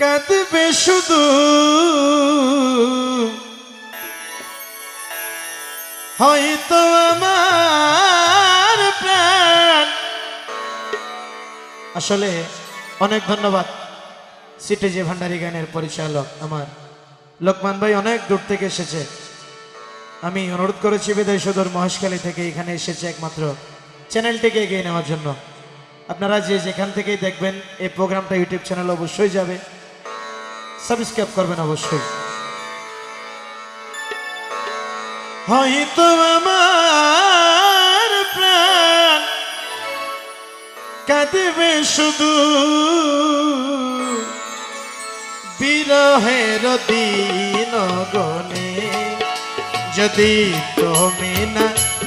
কাঁদবে শুধু। হয়তো আমার প্রাণ। আসলে অনেক ধন্যবাদ সিটে যে ভান্ডারি গানের পরিচালক আমার। লোকমান ভাই অনেক দূর থেকে এসেছে। আমি অনুরোধ করেছি বিদায় সদর মহেশখালী থেকে এখানে এসেছে একমাত্র চ্যানেলটিকে এগিয়ে নেওয়ার জন্য। আপনারা যে যেখান থেকেই দেখবেন, এই প্রোগ্রামটা ইউটিউব চ্যানেল অবশ্যই যাবে। সাবস্ক্রাইব করবেন অবশ্যই। হয়তো আমার প্রাণ কাঁদবে শুধু বিরহের দিন গনে। যদি তুমি না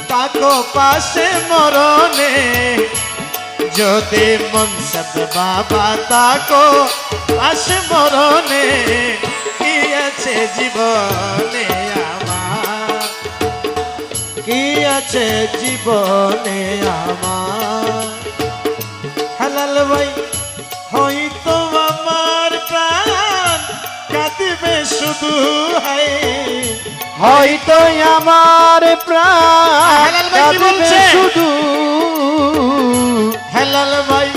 তাকো পাশে মরণে যদি মনসব বাবা তাকো পাশে মরণে কি আছে জীবনে আমার কি আছে জীবনে আমার হালাল ভাই হয়তো আমার প্রাণ কাঁদবে শুধু হাই হয়তো আমার প্রাণ কাঁদবে? শুধু হেলাল ভাই।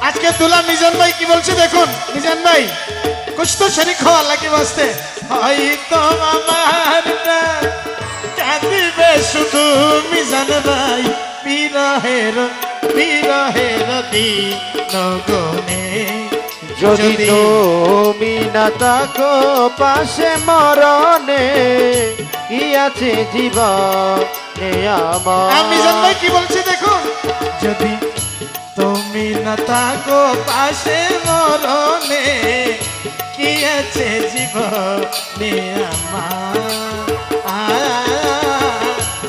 আজকে দুলা মিজান ভাই কি বলছে দেখুন? মিজান ভাই কুছ তো শরিক হো আল্লাহ কি বাস্তে হয়তো আমার কাঁদিবে শুধু মিজান ভাই। বিরহের বিরহের দিন গনে যদি তুমি না পাশে মরণে কি আছে জীবনে আমার আমি ভাই কি বলছি যদি তুমি না থাকো পাশে মরণে কি আছে জীবনে আমার?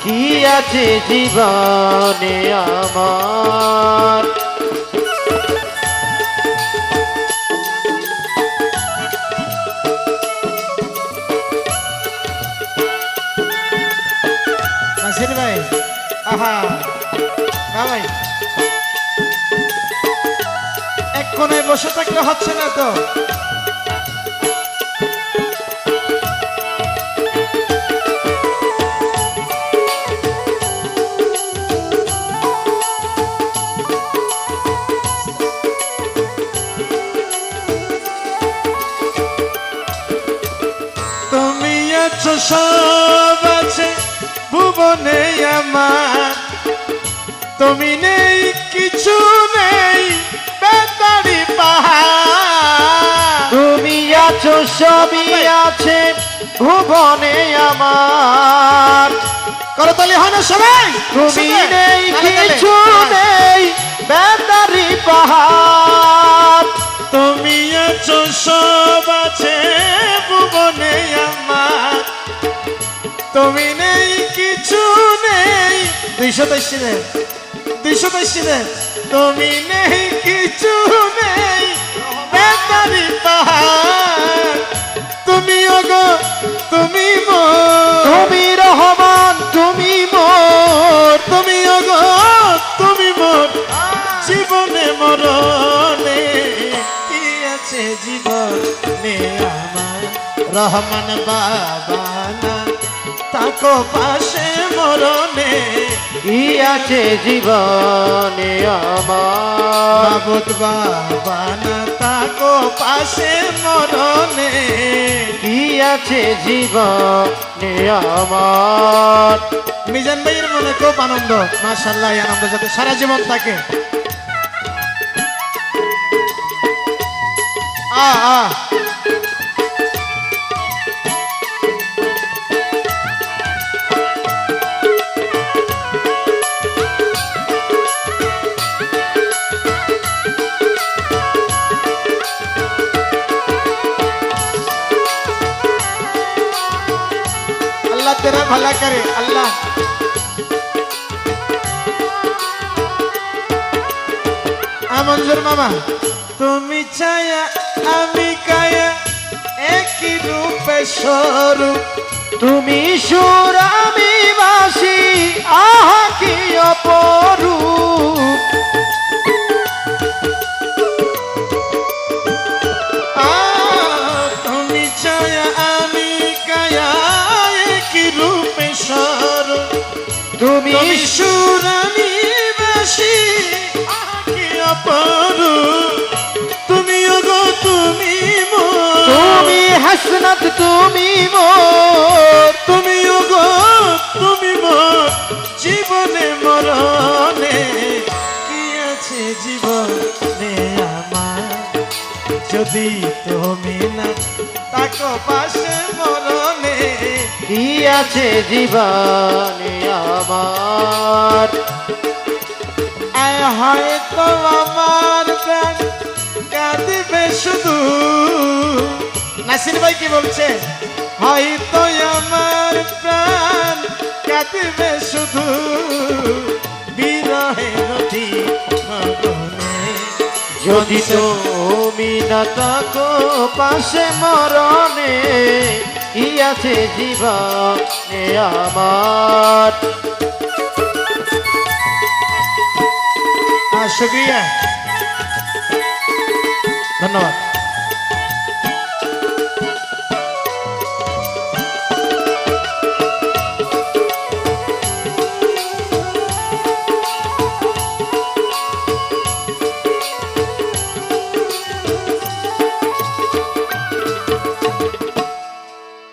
কি আছে জীবনে আমার? ভাই আহা। কোনায় বসে থাকলে হচ্ছে না তো? সব আছে ভুবনে আমার। তুমি নেই কিছু নেই বেতারি পাহাড়। তুমি আছো সবই আছে ভুবনে আমার। করতালি হয় না সবাই? তুমি নেই। কিছু হ্যাঁ। নেই বেতারি পাহাড়। তুমি আছো সব আছে ভুবনে আমার। তুমি নেই কিছু নেই। দুইশো তেইশ দুইশো তেইশ তুমি নেই কিছু নেই বেতারি পাহাড়। তুমি ওগো তুমি তুমি রহমান তুমি মোর। তুমি ওগো তুমি মোর। জীবনে মরণে কি আছে জীবনে আমার? রহমান বাবা। তাকো পাশে মরণে। কি আছে জীবনে আমার। বাবুত বাবা না তাকো পাশে মরণে। কি আছে জীবনে আমার। মিজান ভাইয়ের মনে খুব আনন্দ মাশাল্লাহ আনন্দ যাতে সারা জীবন থাকে। আ আ भला करे अल्लाह আমঞ্জুর মামা তুমি ছায়া আমি কায়া একই রূপে স্বরূপ তুমি সুর আমি বাসি আহা তুমি তুমি সুর আমি বাসি অপার তুমি গো তুমি তুমি হাসনাত তুমি মোর। তুমি গো তুমি মোর। জীবনে মরণে কি আছে জীবনে আমার? যদি তুমি না তাকো পাশে মরণে আছে জীবনে আমার। হয়তো আমার প্রাণ, কাঁদিবে শুধু। নাসির ভাই কি বলছে? হয়তো আমার প্রাণ, কাঁদিবে শুধু। বিরহের গগনে যদি তুমি না থাকো পাশে মরণে ইয়াছে জীবনে আমার। হ্যাঁ, শুক্রিয়া। ধন্যবাদ।